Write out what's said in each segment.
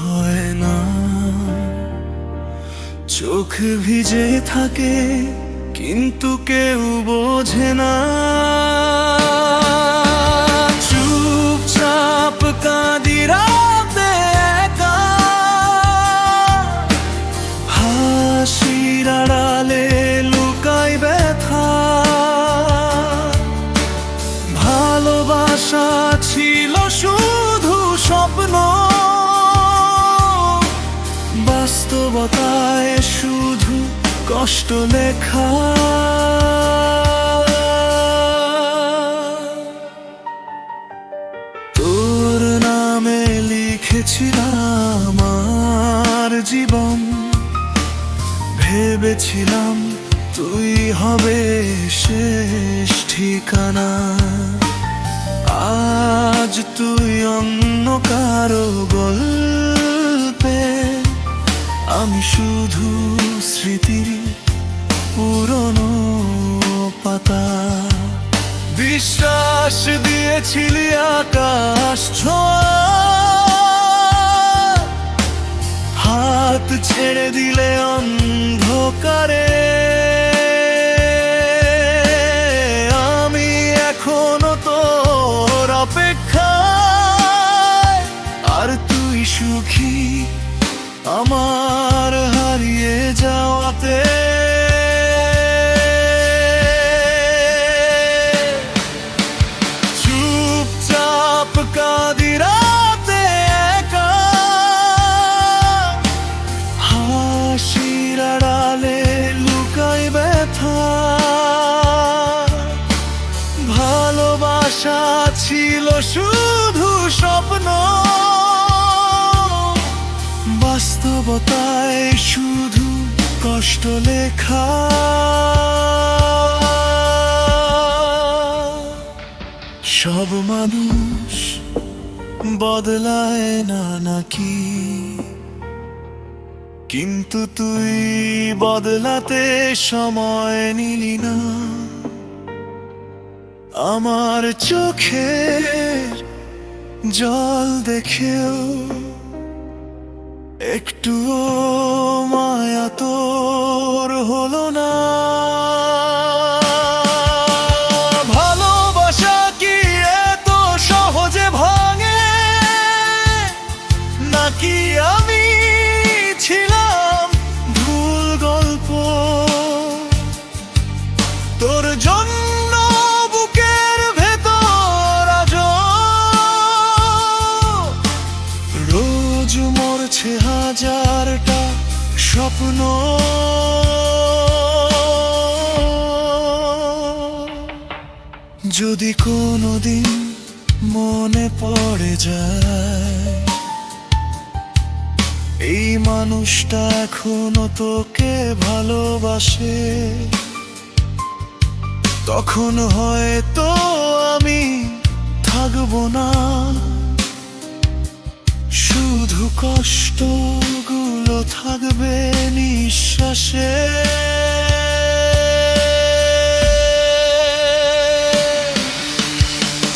হয় না। চোখ ভিজে থাকে, কিন্তু কেউ বোঝে না। চুপচাপ কাঁদি রাতে একা। লুকাই ব্যথা। ভালোবাসা ছিল শুধু বাস্তবতায় শুধু কষ্ট লেখা। তোর নামে লিখেছিলাম আমার জীবন, ভেবেছিলাম তুই হবে শেষ ঠিকানা। আজ তুই অন্য কারও গল্পে আমি শুধু স্মৃতির পুরনো পাতা। বিশ্বাস দিয়েছিলি আকাশ হাত ছেড়ে দিলে অন্ধকারে আমার হারিয়ে যাওয়াতে। চুপচাপ কাঁদি রাতে একা। হাসির লুকাই ব্যথা। ভালোবাসা ছিল শুধু বাস্তবতায় শুধু কষ্ট লেখা। সব মানুষ বদলায় না নাকি? কিন্তু তুই বদলাতে সময় নিলি না। আমার চোখের জল দেখেও একটুও মায়া তোর হলো না। ভালোবাসা কি এত সহজে ভাঙে? নাকি আমি স্বপ্ন। যদি কোনোদিন মনে পড়ে যায়, এই মানুষটা এখনও তোকে ভালোবাসে, তখন হয়তো আমি থাকব না। শুধু কষ্টগুলো থাকবে নিঃশ্বাসে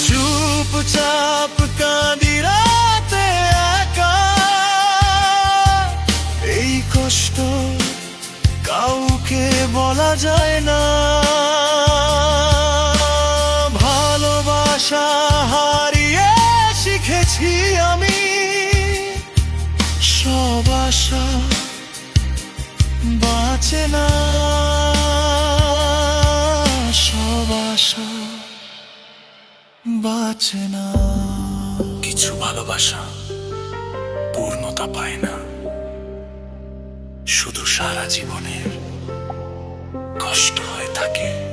চুপচাপ কাঁদি রাতে একা। এই কষ্ট কাউকে বলা যায় না। ভালোবাসা হারিয়ে শিখেছি আমি। সব আশা বাঁচে না। সব আশা বাঁচে না। কিছু ভালোবাসা পূর্ণতা পায় না। শুধু সারা জীবনের কষ্ট হয়ে থাকে।